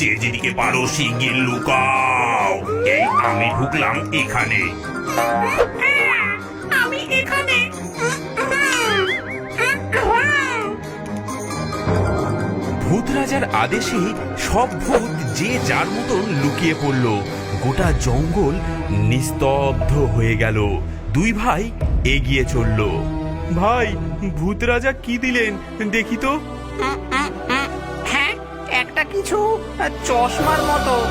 যে যেদিকে পারো শিগগির লুকাও। এই আমি ঢুকলাম এখানে। আমি এখানে। ভূত রাজার আদেশে সব ভূত যে যার মতন লুকিয়ে পড়ল গোটা জঙ্গল নিস্তব্ধ হয়ে গেল। দুই ভাই এগিয়ে চলল। ভাই ভূত রাজা কি দিলেন? দেখি তো। চশমার মতো।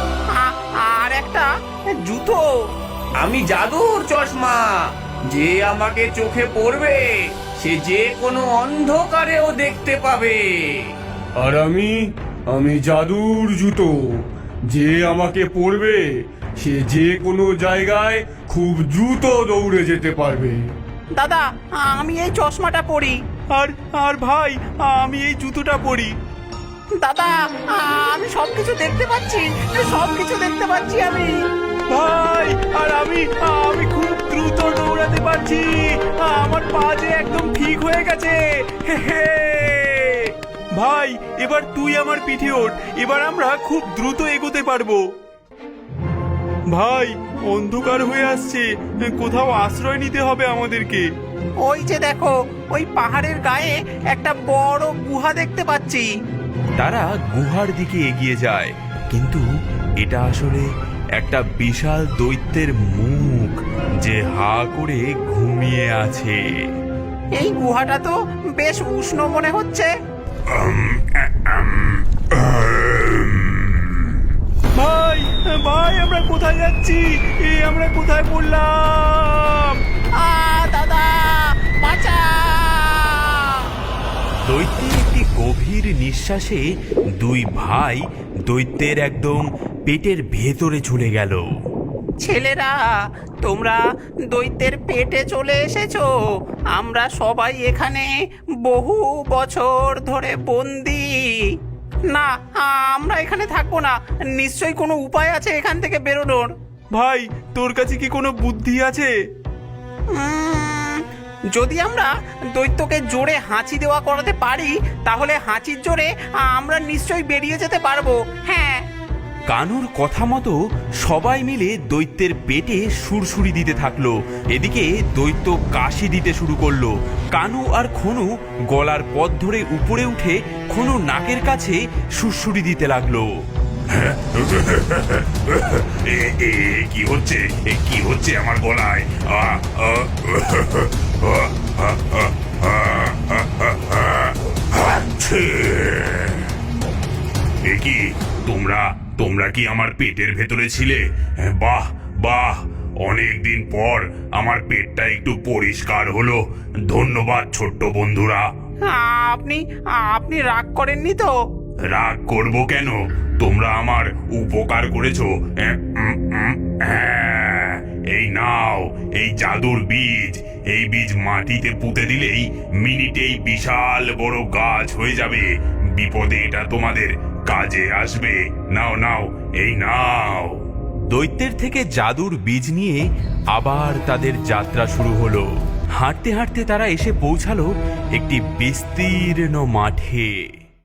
আর একটা জুতো। আমি জাদুর চশমা। যে আমাকে চোখে পড়বে সে যে কোনো অন্ধকারেও দেখতে পাবে। আর আমি আমি জাদুর জুতো। যে আমাকে পরবে সে যে কোনো জায়গায় খুব দ্রুত দৌড়ে যেতে পারবে। দাদা আমি এই চশমাটা পরি। আর আর ভাই আমি এই জুতোটা পরি। দাদা আমি সবকিছু দেখতে পাচ্ছি সবকিছু দেখতে পাচ্ছি আমি। ভাই আর আমি আমি খুব দ্রুত দৌড়াতে পারছি। আমার পা যে একদম ঠিক হয়ে গেছে। ভাই এবার তুই আমার পিঠে ওঠ। এবার আমরা খুব দ্রুত এগোতে পারব। ভাই অন্ধকার হয়ে আসছে। কোথাও আশ্রয় নিতে হবে আমাদেরকে। ওই যে দেখো ওই পাহাড়ের গায়ে একটা বড় গুহা দেখতে পাচ্ছি। তারা গুহার দিকে এগিয়ে যায়। কিন্তু এটা আসলে একটা বিশাল দৈত্যের মুখ যে হা করে ঘুমিয়ে আছে। এই গুহাটা তো বেশ উষ্ণ মনে হচ্ছে। ভাই ভাই আমরা কোথায় যাচ্ছি? এ আমরা কোথায় পড়লাম? নিঃশ্বাসে দুই ভাই দৈত্যের একদম পেটের ভেতরে চলে গেল। ছেলেরা তোমরা দৈত্যের পেটে চলে এসেছ। আমরা সবাই এখানে বহু বছর ধরে বন্দি। না আমরা এখানে থাকব না। নিশ্চয়ই কোনো উপায় আছে এখান থেকে বেরোনোর। ভাই তোর কাছে কি কোনো বুদ্ধি আছে? উম, যদি আমরা দৈত্যকে জোরে হাঁচি দেওয়া করাতে পারি তাহলে হাঁচির জোরে আমরা নিশ্চয়ই বেরিয়ে যেতে পারব। হ্যাঁ। কানুর কথা মতো সবাই মিলে দৈত্যের পেটে সুরসুরি দিতে থাকল। এদিকে দৈত্য কাশি দিতে শুরু করল। কানু আর খনু গলার পথ ধরে উপরে উঠে খনু নাকের কাছে সুরসুরি দিতে লাগল। কি হচ্ছে? কি হচ্ছে আমার গলায়? কি? তোমরা তোমরা কি আমার পেটের ভেতরে ছিলে? বাহ বাহ। অনেক দিন পর আমার পেটটা একটু পরিষ্কার হলো। ধন্যবাদ ছোট্ট বন্ধুরা। আপনি আপনি রাগ করেননি তো? রাগ করব কেন? তোমরা আমার উপকার করেছ। হ্যাঁ, এই নাও এই জাদুর বীজ এই বীজ মাটিতে পুঁতে দিলেই মিনিটেই বিশাল বড় গাছ হয়ে যাবে। বিপদে এটা তোমাদের কাজে আসবে। নাও নাও, এই নাও। দৈত্যের থেকে জাদুর বীজ নিয়ে আবার তাদের যাত্রা শুরু হলো। হাঁটতে হাঁটতে তারা এসে পৌঁছালো একটি বিস্তীর্ণ মাঠে।